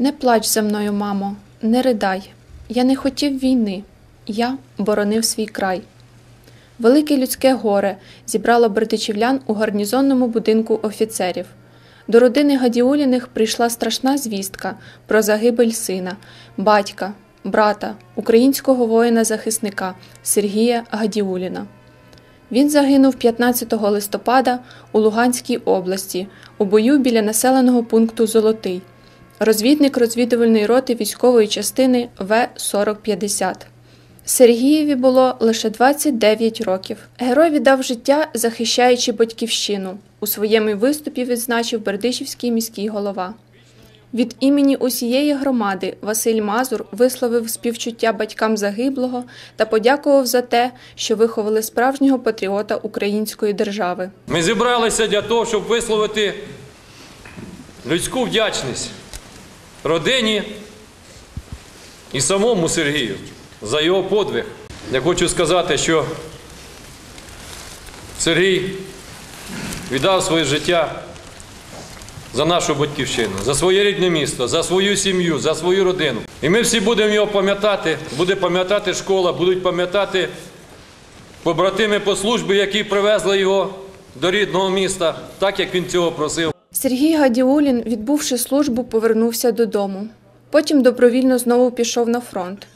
Не плач за мною, мамо, не ридай. Я не хотів війни, я боронив свій край. Велике людське горе зібрало бердичівлян у гарнізонному будинку офіцерів. До родини Гадіуліних прийшла страшна звістка про загибель сина, батька, брата, українського воїна-захисника Сергія Гадіуліна. Він загинув 15 листопада у Луганській області у бою біля населеного пункту Золотий, розвідник розвідувальної роти військової частини В-4050. Сергієві було лише 29 років. Герой віддав життя, захищаючи батьківщину. У своєму виступі відзначив Бердичівський міський голова. Від імені усієї громади Василь Мазур висловив співчуття батькам загиблого та подякував за те, що виховали справжнього патріота української держави. Ми зібралися для того, щоб висловити людську вдячність родині і самому Сергію за його подвиг. Я хочу сказати, що Сергій віддав своє життя за нашу батьківщину, за своє рідне місто, за свою сім'ю, за свою родину. І ми всі будемо його пам'ятати, буде пам'ятати школа, будуть пам'ятати побратими по службі, які привезли його до рідного міста, так як він цього просив. Сергій Гадіулін, відбувши службу, повернувся додому. Потім добровільно знову пішов на фронт.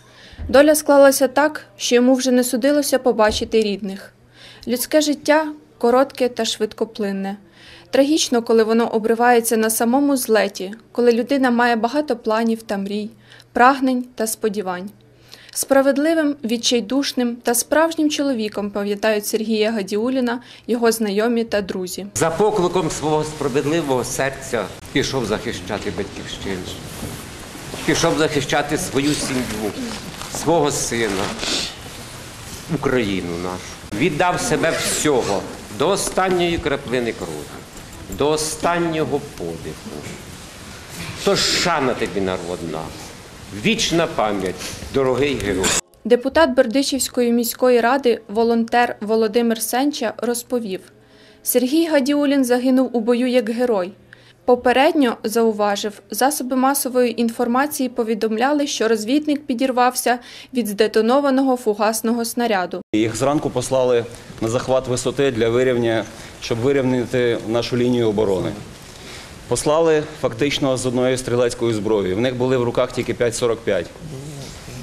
Доля склалася так, що йому вже не судилося побачити рідних. Людське життя коротке та швидкоплинне. Трагічно, коли воно обривається на самому злеті, коли людина має багато планів та мрій, прагнень та сподівань. Справедливим, відчайдушним та справжнім чоловіком пам'ятають Сергія Гадіуліна його знайомі та друзі. За покликом свого справедливого серця пішов захищати батьківщину, пішов захищати свою сім'ю, свого сина, Україну нашу. Віддав себе всього до останньої краплини крові, до останнього подиху. Тож шана тобі народна, вічна пам'ять, дорогий герой. Депутат Бердичівської міської ради, волонтер Володимир Сенча розповів: Сергій Гадіулін загинув у бою як герой. Попередньо зауважив, засоби масової інформації повідомляли, що розвідник підірвався від здетонованого фугасного снаряду. Їх зранку послали на захват висоти для вирівня, щоб вирівняти нашу лінію оборони. Послали фактично з одної стрілецької зброї. В них були в руках тільки 5,45.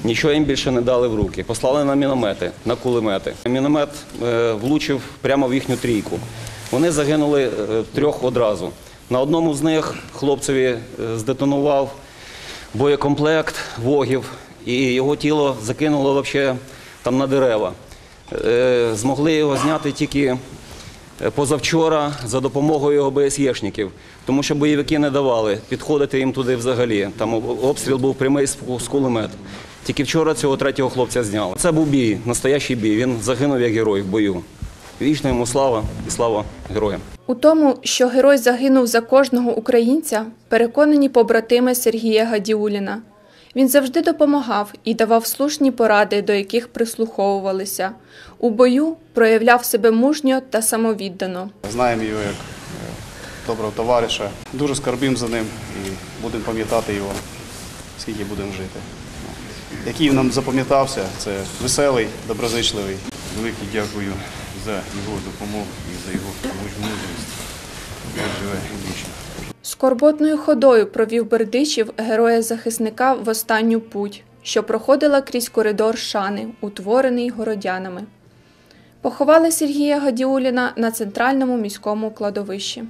Нічого їм більше не дали в руки. Послали на міномети, на кулемети. Міномет е, влучив прямо в їхню трійку. Вони загинули е, трьох одразу. На одному з них хлопцеві е, здетонував боєкомплект вогів, і його тіло закинуло взагалі там на дерева. Змогли його зняти тільки позавчора за допомогою ОБСЄшників, тому що бойовики не давали підходити їм туди взагалі. Там обстріл був прямий з кулемет. Тільки вчора цього третього хлопця зняли. Це був бій, настоящий бій. Він загинув як герой в бою. Вічна йому слава і слава героям. У тому, що герой загинув за кожного українця, переконані побратими Сергія Гадіуліна. Він завжди допомагав і давав слушні поради, до яких прислуховувалися. У бою проявляв себе мужньо та самовіддано. Знаємо його як е, доброго товариша. Дуже скарбимо за ним і будемо пам'ятати його, скільки будемо жити. Який нам запам'ятався, це веселий, доброзичливий. Велике дякую за його допомогу і за його мужність. Скорботною ходою провів Бердичів героя-захисника в останню путь, що проходила крізь коридор Шани, утворений городянами. Поховали Сергія Гадіуліна на центральному міському кладовищі.